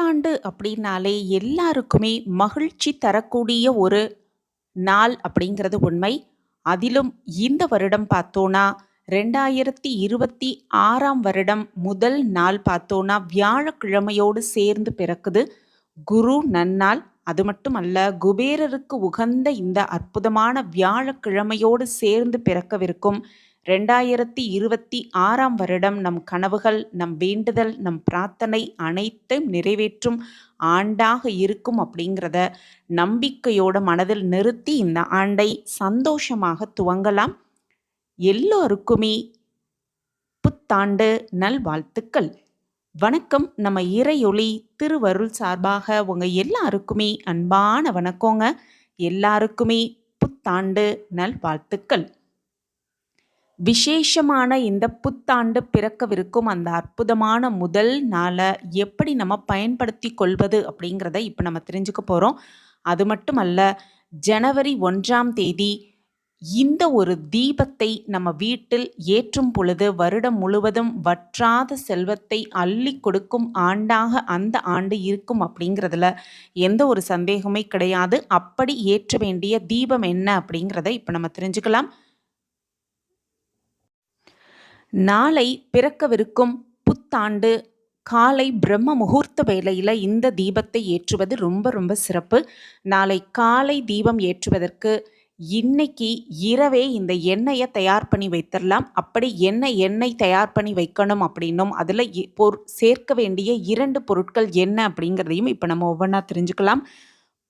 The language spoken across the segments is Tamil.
புத்தாண்டு அப்படின்னாலே எல்லாருக்குமே மகிழ்ச்சி தரக்கூடிய ஒரு நாள் அப்படிங்கிறது உண்மை. அதிலும் இந்த வருடம் பார்த்தோன்னா, 2026ஆம் வருடம் முதல் நாள் பார்த்தோன்னா, வியாழக்கிழமையோடு சேர்ந்து பிறக்குது. குரு நன்னாள். அது மட்டும் அல்ல குபேரருக்கு உகந்த இந்த அற்புதமான வியாழக்கிழமையோடு சேர்ந்து பிறக்கவிருக்கும் 2026ஆம் வருடம் நம் கனவுகள், நம் வேண்டுதல், நம் பிரார்த்தனை அனைத்தையும் நிறைவேற்றும் ஆண்டாக இருக்கும் அப்படிங்கிறத நம்பிக்கையோட மனதில் நிறுத்தி இந்த ஆண்டை சந்தோஷமாக துவங்கலாம். எல்லோருக்குமே புத்தாண்டு நல்வாழ்த்துக்கள். வணக்கம். நம்ம இறையொளி திருவருள் சார்பாக உங்கள் எல்லாருக்குமே அன்பான வணக்கங்க. எல்லாருக்குமே புத்தாண்டு நல்வாழ்த்துக்கள். விசேஷமான இந்த புத்தாண்டு பிறக்கவிருக்கும் அந்த அற்புதமான முதல் நாளை எப்படி நம்ம பயன்படுத்திக் கொள்வது அப்படிங்கிறத இப்போ நம்ம தெரிஞ்சுக்க போகிறோம் அது மட்டுமல்ல, ஜனவரி ஒன்றாம் தேதி இந்த ஒரு தீபத்தை நம்ம வீட்டில் ஏற்றும் பொழுது, வருடம் முழுவதும் வற்றாத செல்வத்தை அள்ளிக் கொடுக்கும் ஆண்டாக அந்த ஆண்டு இருக்கும் அப்படிங்கிறதுல எந்த ஒரு சந்தேகமே கிடையாது. அப்படி ஏற்ற வேண்டிய தீபம் என்ன அப்படிங்கிறத இப்போ நம்ம தெரிஞ்சுக்கலாம். நாளை பிறக்கவிருக்கும் புத்தாண்டு காலை பிரம்ம முகூர்த்த வேளையில் இந்த தீபத்தை ஏற்றுவது ரொம்ப ரொம்ப சிறப்பு. நாளை காலை தீபம் ஏற்றுவதற்கு இன்னைக்கு இரவே இந்த எண்ணெயை தயார் பண்ணி வைத்திரலாம். அப்படி என்ன எண்ணெய் தயார் பண்ணி வைக்கணும் அப்படின்னும், அதில் பொர் சேர்க்க வேண்டிய இரண்டு பொருட்கள் என்ன அப்படிங்கிறதையும் இப்போ நம்ம ஒவ்வொன்றா தெரிஞ்சுக்கலாம்.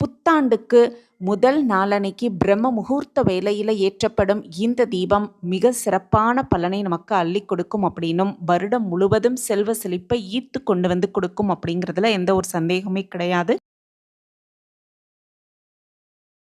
புத்தாண்டுக்கு முதல் நாளன்னைக்கு பிரம்ம முகூர்த்த வேலையில் ஏற்றப்படும் இந்த தீபம் மிக சிறப்பான பலனை நமக்கு அள்ளிக் கொடுக்கும் அப்படின்னும், வருடம் முழுவதும் செல்வ செழிப்பை ஈர்த்து கொண்டு வந்து கொடுக்கும் அப்படிங்கிறதுல எந்த ஒரு சந்தேகமே கிடையாது.